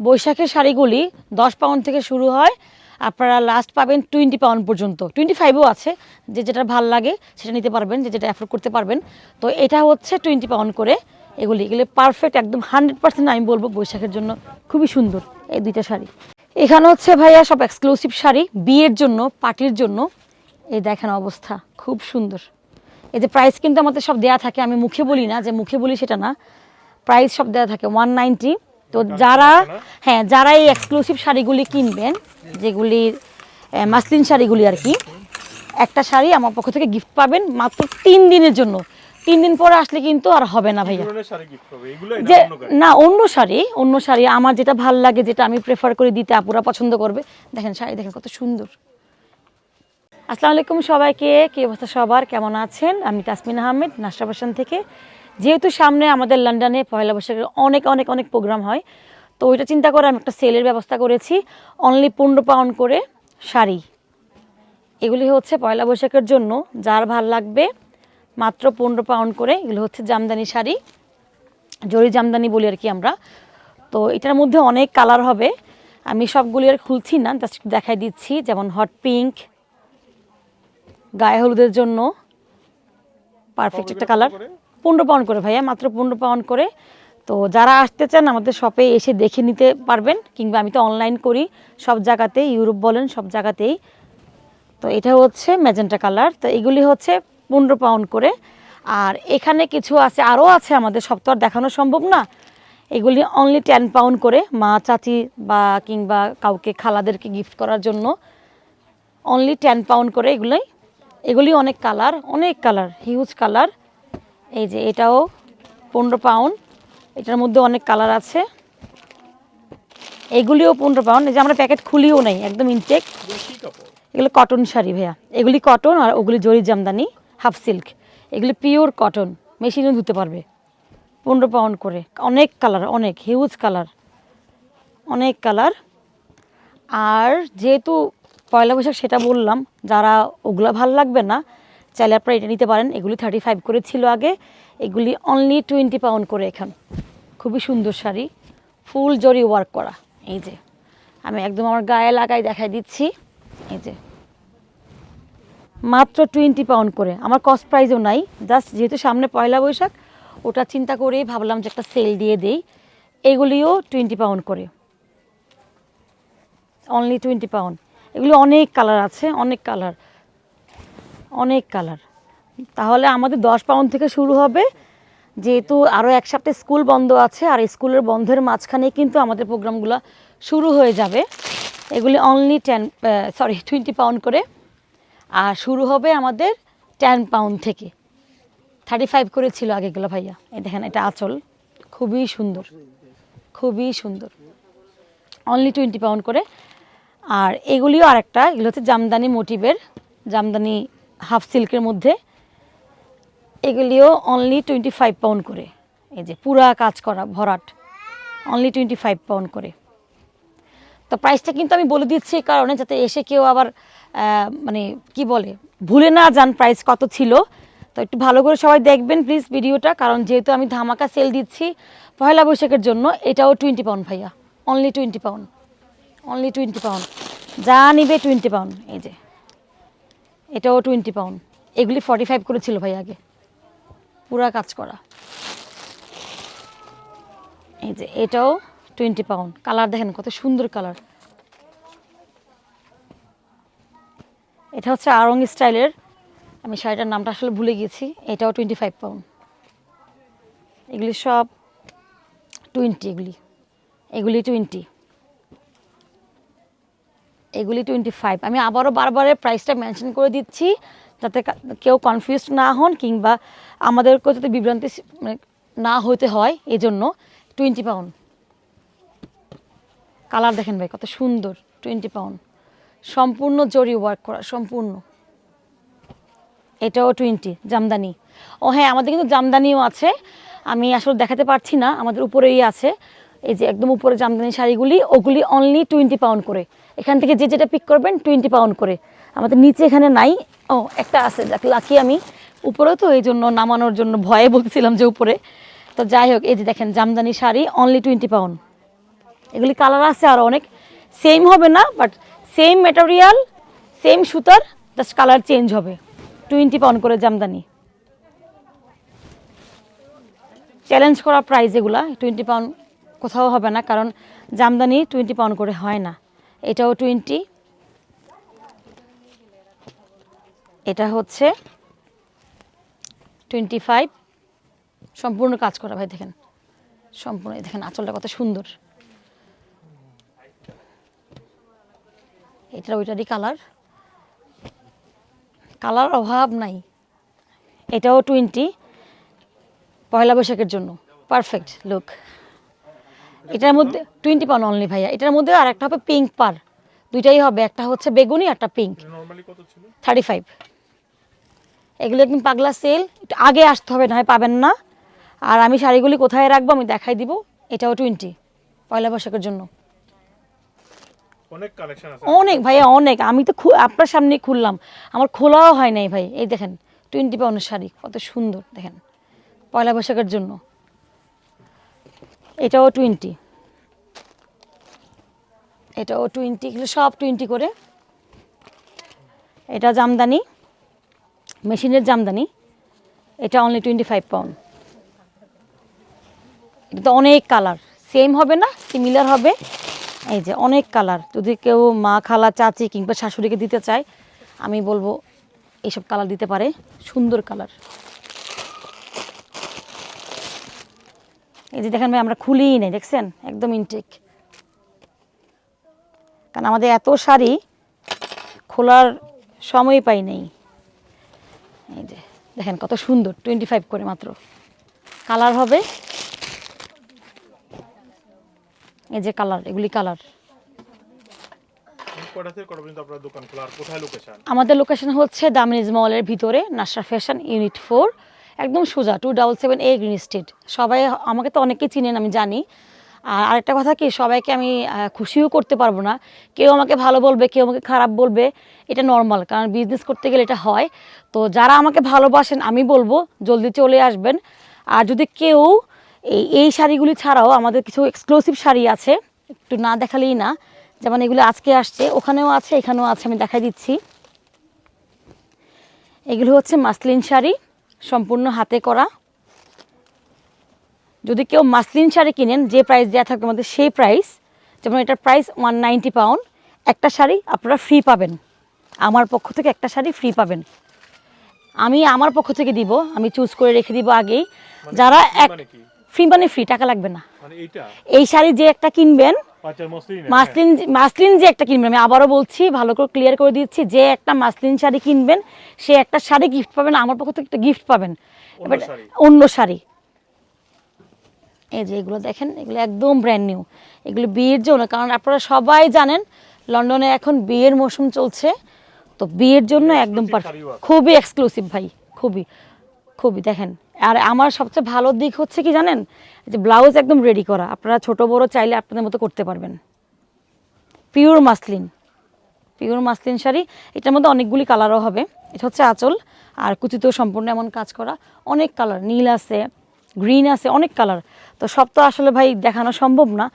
বৈশাখের শাড়িগুলি দশ পাউন্ড থেকে শুরু হয়। আপনারা লাস্ট পাবেন টোয়েন্টি পাউন্ড পর্যন্ত। টোয়েন্টি ফাইভও আছে, যে যেটা ভালো লাগে সেটা নিতে পারবেন, যে যেটা অ্যাফোর্ড করতে পারবেন। তো এটা হচ্ছে টোয়েন্টি পাউন্ড করে এগুলি। এগুলি পারফেক্ট একদম হান্ড্রেড পার্সেন্ট আমি বলব বৈশাখের জন্য খুবই সুন্দর এই দুইটা শাড়ি। এখানে হচ্ছে ভাইয়া সব এক্সক্লুসিভ শাড়ি, বিয়ের জন্য পার্টির জন্য। এই দেখেন অবস্থা, খুব সুন্দর। এই যে প্রাইস কিন্তু আমাদের সব দেয়া থাকে, আমি মুখে বলি না, যে মুখে বলি সেটা না। প্রাইস সব দেওয়া থাকে ওয়ান নাইনটি তো যারা হ্যাঁ যারা এই এক্সক্লুসিভ শাড়িগুলি কিনবেন যেগুলি মাসলিন শাড়িগুলি আর কি একটা শাড়ি আমার পক্ষ থেকে গিফট পাবেন মাত্র তিন দিনের জন্য। তিন দিন পরে আসলে কিন্তু আর হবে না ভাইয়া। যে না অন্য শাড়ি অন্য শাড়ি আমার যেটা ভালো লাগে যেটা আমি প্রেফার করে দিতে আপুরা পছন্দ করবে। দেখেন শাড়ি দেখেন কত সুন্দর। আসসালামু আলাইকুম সবাইকে কি অবস্থা সবার? কেমন আছেন? আমি তাসমিন আহমেদ নাস্টাবাসান থেকে। যেহেতু সামনে আমাদের লন্ডনে পয়লা বৈশাখের অনেক অনেক অনেক প্রোগ্রাম হয় তো ওইটা চিন্তা করে আমি একটা সেলের ব্যবস্থা করেছি। অনলি পনেরো পাউন্ড করে শাড়ি। এগুলি হচ্ছে পয়লা বৈশাখের জন্য যার ভালো লাগবে মাত্র পনেরো পাউন্ড করে। এগুলো হচ্ছে জামদানি শাড়ি জরি জামদানি বলি আর কি আমরা। তো এটার মধ্যে অনেক কালার হবে। আমি সবগুলি আর খুলছি না জাস্ট দেখাই দিচ্ছি। যেমন হট পিঙ্ক গায়ে হলুদের জন্য। পারফেক্ট একটা কালার। পনেরো পাউন্ড করে ভাইয়া, মাত্র পনেরো পাউন্ড করে। তো যারা আসতে চান, আমাদের শপে এসে দেখে নিতে পারবেন, কিংবা আমি তো অনলাইন করি, সব জায়গাতেই, ইউরোপ বলেন, সব জায়গাতেই। তো এটা হচ্ছে ম্যাজেন্টা কালার তো এগুলি হচ্ছে পনেরো পাউন্ড করে। আর এখানে কিছু আছে আরও আছে আমাদের সব তো আর দেখানো সম্ভব না। এগুলি অনলি টেন পাউন্ড করে, মা, চাচি বা কিংবা কাউকে খালাদেরকে গিফট করার জন্য। অনলি টেন পাউন্ড করে এগুলোই। এগুলি অনেক কালার অনেক কালার হিউজ কালার এই যে এটাও পনেরো পাউন্ড। এটার মধ্যে অনেক কালার আছে। এগুলিও পনেরো পাউন্ড। এই যে আমরা প্যাকেট খুলিও নেই একদম ইনটেক এগুলো কটন শাড়ি ভাইয়া। এগুলি কটন আর ওগুলি জরি জামদানি হাফ সিল্ক এগুলি পিওর কটন মেশিনে ধুতে পারবে। পনেরো পাউন্ড করে। অনেক কালার অনেক হিউজ কালার। অনেক কালার। আর যেহেতু পয়লা বৈশাখ সেটা বললাম যারা ওগুলো ভালো লাগবে না চাইলে আপনারা এটা নিতে পারেন। এগুলি থার্টি ফাইভ করে ছিল আগে। এগুলি অনলি টোয়েন্টি পাউন্ড করে এখন। খুবই সুন্দর শাড়ি। ফুল জরি ওয়ার্ক করা। এই যে, আমি একদম আমার গায়ে লাগাই দেখাই দিচ্ছি। এই যে, মাত্র টোয়েন্টি পাউন্ড করে। আমার কস্ট প্রাইজও নাই। জাস্ট যেহেতু সামনে পয়লা বৈশাখ, ওটা চিন্তা করেই ভাবলাম যে একটা সেল দিয়ে দেই। এগুলিও টোয়েন্টি পাউন্ড করে। অনলি টোয়েন্টি পাউন্ড এগুলি অনেক কালার আছে, অনেক কালার অনেক কালার। তাহলে আমাদের দশ পাউন্ড থেকে শুরু হবে। যেহেতু আরও এক সপ্তাহে স্কুল বন্ধ আছে, আর স্কুলের বন্ধের মাঝখানেই কিন্তু আমাদের প্রোগ্রামগুলো শুরু হয়ে যাবে। এগুলি only ten sorry twenty pound করে। আর শুরু হবে আমাদের টেন পাউন্ড থেকে। থার্টি ফাইভ করে ছিল আগেগুলো ভাইয়া। এই দেখেন, এটা আঁচল। খুবই সুন্দর। খুবই সুন্দর। অনলি টোয়েন্টি পাউন্ড করে। আর এগুলিও আরেকটা, এগুলো হচ্ছে জামদানি মোটিভের জামদানি হাফ সিল্কের মধ্যে, এগুলিও অনলি টোয়েন্টি ফাইভ পাউন্ড করে। এই যে পুরা কাজ করা, ভরাট অনলি টোয়েন্টি ফাইভ পাউন্ড করে। তো প্রাইসটা কিন্তু আমি বলে দিচ্ছি এই কারণে যাতে এসে কেউ আবার মানে কি বলে, ভুলে না যান প্রাইস কত ছিল। তো একটু ভালো করে সবাই দেখবেন প্লিজ ভিডিওটা, কারণ যেহেতু আমি ধামাকা সেল দিচ্ছি পয়লা বৈশাখের জন্য, এটাও টোয়েন্টি পাউন্ড ভাইয়া only twenty pound only twenty pound যা নিবে টোয়েন্টি পাউন্ড এই যে। এটাও টোয়েন্টি পাউন্ড এগুলি ফর্টি ফাইভ করে ছিল ভাই আগে। পুরা কাজ করা। এই যে এটাও টোয়েন্টি পাউন্ড কালার দেখেন কত সুন্দর কালার। এটা হচ্ছে আরং স্টাইলের। আমি শাড়িটার নামটা আসলে ভুলে গেছি এটাও টোয়েন্টি ফাইভ পাউন্ড এগুলি সব টোয়েন্টি এগুলি। এগুলি টোয়েন্টি এগুলি টোয়েন্টি ফাইভ আমি আবারও বারবার প্রাইসটা মেনশন করে দিচ্ছি যাতে কেউ কনফিউজ না হন কিংবা আমাদেরকেও যাতে বিভ্রান্তি মানে না হতে হয় এই জন্য টোয়েন্টি পাউন্ড কালার দেখেন ভাই, কত সুন্দর টোয়েন্টি পাউন্ড সম্পূর্ণ জরি ওয়ার্ক করা, সম্পূর্ণ। এটাও টোয়েন্টি জামদানি। ও হ্যাঁ আমাদের কিন্তু জামদানিও আছে। আমি আসলে দেখাতে পারছি না, আমাদের উপরেই আছে। এই যে একদম উপরে জামদানি শাড়িগুলি, ওগুলি অনলি টোয়েন্টি পাউন্ড করে। এখান থেকে যে যেটা পিক করবেন টোয়েন্টি পাউন্ড করে। আমাদের নিচে এখানে নাই। ও, একটা আছে, যাক লাকি আমি। উপরে তো, এই জন্য নামানোর জন্য ভয়ে বলছিলাম যে উপরে। তো যাই হোক, এই যে দেখেন, jamdani sari only twenty pound এগুলি কালার আছে আর অনেক। সেম হবে না বাট সেম ম্যাটেরিয়াল সেম সুতার জাস্ট কালার চেঞ্জ হবে। টোয়েন্টি পাউন্ড করে জামদানি। চ্যালেঞ্জ করা প্রাইস এগুলা টোয়েন্টি পাউন্ড কোথাও হবে না, কারণ জামদানি টোয়েন্টি পাউন্ড করে হয় না। এটাও টোয়েন্টি এটা হচ্ছে টোয়েন্টি ফাইভ সম্পূর্ণ কাজ করা, ভাই, দেখেন। সম্পূর্ণ দেখেন, আঁচলটা কত সুন্দর। এটা ওইটারই কালার কালার অভাব নাই। এটাও টোয়েন্টি পয়লা বৈশাখের জন্য। পারফেক্ট লুক এটার মধ্যে টোয়েন্টি পাউন্ড অনলি ভাইয়া। এটার মধ্যে আর একটা হবে পিঙ্ক পার দুইটাই হবে একটা হচ্ছে বেগুনি একটা পিঙ্ক থার্টি ফাইভ এগুলো একদম পাগলা সেল একটু আগে আসতে হবে না হয় পাবেন না। আর আমি শাড়িগুলি কোথায় রাখব আমি দেখাই দিব। এটাও টোয়েন্টি পয়লা বৈশাখের জন্য। অনেক অনেক ভাইয়া অনেক। আমি তো আপনার সামনে খুললাম। আমার খোলাও হয় নাই ভাই। এই দেখেন টোয়েন্টি পাউন্ডের শাড়ি কত সুন্দর। দেখেন পয়লা বৈশাখের জন্য। এটাও টোয়েন্টি এটাও টোয়েন্টি এগুলো সব টোয়েন্টি করে। এটা জামদানি, মেশিনের জামদানি। এটা অনলি টোয়েন্টি ফাইভ পাউন্ড এটা তো অনেক কালার সেম হবে না সিমিলার হবে। এই যে অনেক কালার যদি কেউ মা, খালা, চাচি কিংবা শাশুড়িকে দিতে চায়, আমি বলব এইসব কালার দিতে পারে। সুন্দর কালার এই যে দেখেন ভাই আমরা খুলিই নেই দেখছেন? একদম ইনটেক কারণ আমাদের এত শাড়ি খোলার সময় পাই নেই। এই যে দেখেন কত সুন্দর টোয়েন্টি ফাইভ করে মাত্র। কালার হবে। এই যে কালার এগুলি কালার আমাদের লোকেশন হচ্ছে দামিনিজ মলের ভিতরে নাসরা ফ্যাশন ইউনিট ফোর একদম সোজা two double seven A green street সবাই আমাকে তো অনেকেই চিনেন, আমি জানি। আর আরেকটা কথা কি, সবাইকে আমি খুশিও করতে পারব না। কেউ আমাকে ভালো বলবে, কেউ আমাকে খারাপ বলবে, এটা নর্মাল কারণ বিজনেস করতে গেলে এটা হয়। তো যারা আমাকে ভালোবাসেন, আমি বলব, জলদি চলে আসবেন। আর যদি কেউ এই এই শাড়িগুলি ছাড়াও আমাদের কিছু এক্সক্লুসিভ শাড়ি আছে, একটু না দেখালেই না, যেমন এগুলো আজকে আসছে, ওখানেও আছে, এখানেও আছে, আমি দেখাই দিচ্ছি। এগুলো হচ্ছে মাসলিন শাড়ি। সম্পূর্ণ হাতে করা। যদি কেউ মাসলিন শাড়ি কিনেন যে প্রাইস দেওয়া থাকবে আমাদের সেই প্রাইস যেমন এটার প্রাইস ওয়ান নাইনটি পাউন্ড একটা শাড়ি আপনারা ফ্রি পাবেন। আমার পক্ষ থেকে একটা শাড়ি ফ্রি পাবেন। আমি আমার পক্ষ থেকে দিব আমি চুজ করে রেখে দিব আগেই। যারা এক মানে ফ্রি মানে ফ্রি টাকা লাগবে না। মানে এই শাড়ি যে একটা কিনবেন মসলিন মাসলিন যে একটা কিনবেন আমি আবারও বলছি ভালো করে ক্লিয়ার করে দিচ্ছি যে একটা মাসলিন শাড়ি কিনবেন সে একটা শাড়ি গিফট পাবেন আমার পক্ষ থেকে একটা গিফট পাবেন। অন্য এবার শাড়ি। অন্য শাড়ি। এই যে এগুলো দেখেন এগুলো একদম ব্র্যান্ড নিউ এগুলো বিয়ের জন্য কারণ আপনারা সবাই জানেন লন্ডনে এখন বিয়ের মৌসুম চলছে তো বিয়ের জন্য একদম পারফেক্ট খুবই এক্সক্লুসিভ ভাই খুবই। খুবই দেখেন। আর আমার সবচেয়ে ভালো দিক হচ্ছে কি জানেন? যে ব্লাউজ একদম রেডি করা। আপনারা ছোট বড় চাইলে আপনাদের মতো করতে পারবেন। Pure muslin pure muslin sari. এটার মধ্যে অনেকগুলি কালারও হবে। এটা হচ্ছে আঁচল। আর কুচিতেও সম্পূর্ণ এমন কাজ করা। অনেক কালার নীল আছে গ্রিন আছে, অনেক কালার তো সব তো আসলে ভাই দেখানো সম্ভব না।